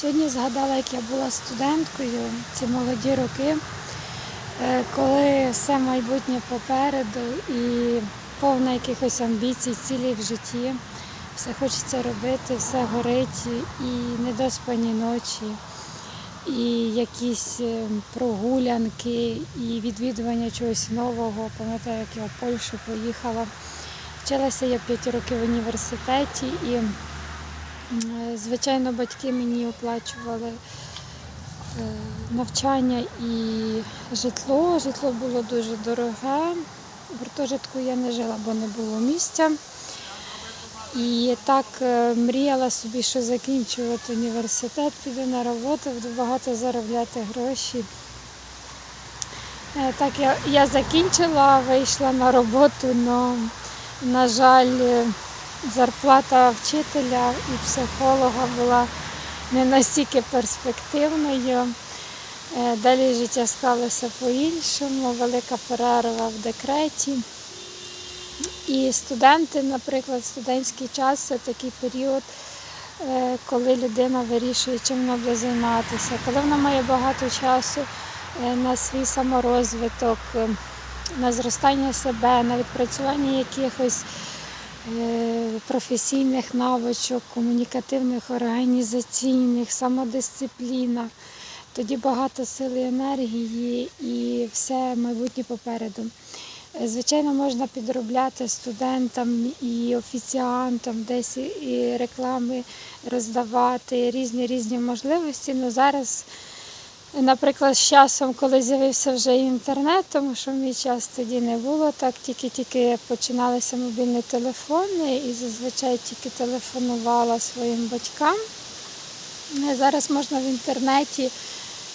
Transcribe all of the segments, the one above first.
Сьогодні згадала, як я була студенткою, ці молоді роки, е, коли все майбутнє попереду і повна якихось амбіцій, цілей в житті. Все хочеться робити, все горить, і недоспані ночі, і якісь е, прогулянки, і відвідування чогось нового. Пам'ятаю, як я в Польщу поїхала. Вчилася я 5 років в університеті і Звичайно, батьки мені оплачували е, навчання і житло. Житло було дуже дороге. В гуртожитку я не жила, бо не було місця. І так е, мріяла собі, що закінчувати університет, піду на роботу, буду багато заробляти гроші. Е, Так, я, я закінчила, вийшла на роботу, але, на жаль, е, зарплата вчителя і психолога була не настільки перспективною. Е, Далі життя склалося по-іншому, велика перерва в декреті. І студенти, наприклад, студентський час це такий період, е, коли людина вирішує, чим вона буде займатися, коли вона має багато часу е, на свій саморозвиток, на зростання себе, на відпрацювання якихось професійних навичок, комунікативних, організаційних, самодисципліна. Тоді багато сили енергії і все майбутнє попереду. Е, Звичайно, можна підробляти студентам і офіціантам, десь і реклами роздавати, різні різні можливості. Ну зараз, наприклад, з часом, коли з'явився вже інтернет, тому що в мій час тоді не було, так тільки-тільки починалися мобільні телефони і зазвичай тільки телефонувала своїм батькам. Е, Зараз можна в інтернеті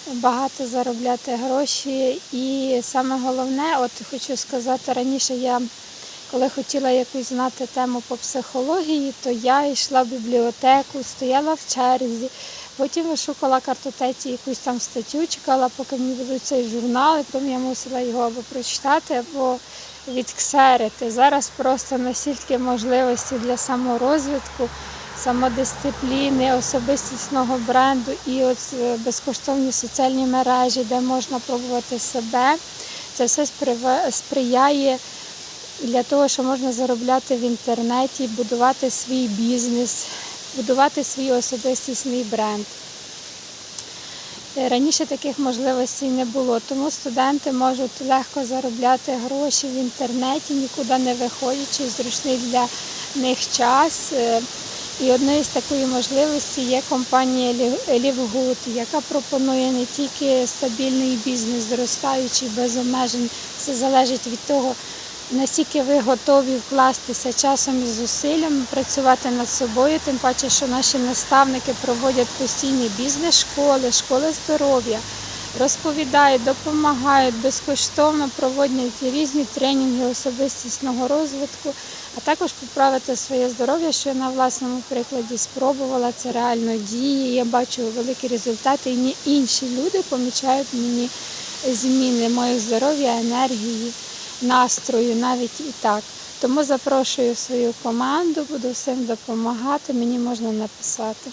багато заробляти гроші. І саме головне, от хочу сказати, раніше я, коли хотіла якусь знати тему по психології, то я йшла в бібліотеку, стояла в черзі, потім вишукала картотеці якусь там статтю, чекала, поки мені будуть цей журнал, і потім я мусила його або прочитати, або відксерити. Зараз просто настільки можливості для саморозвитку самодисципліни, особистісного бренду і от е, безкоштовні соціальні мережі, де можна пробувати себе. Це все сприва- сприяє для того, що можна заробляти в інтернеті, будувати свій бізнес, будувати свій особистісний бренд. Е, Раніше таких можливостей не було, тому студенти можуть легко заробляти гроші в інтернеті, нікуди не виходячи, зручний для них час. Е, І однією з такої можливості є компанія Лівгуд, яка пропонує не тільки стабільний бізнес, зростаючий без обмежень. Все залежить від того, наскільки ви готові вкластися часом і зусиллями, працювати над собою, тим паче, що наші наставники проводять постійні бізнес-школи, школи здоров'я, розповідають, допомагають безкоштовно, проводять різні тренінги особистісного розвитку, а також поправити своє здоров'я, що я на власному прикладі спробувала. Це реально діє. Я бачу великі результати, і інші люди помічають мені зміни моєї здоров'я, енергії настрою навіть і так. Тому запрошую свою команду, буду всім допомагати, мені можна написати.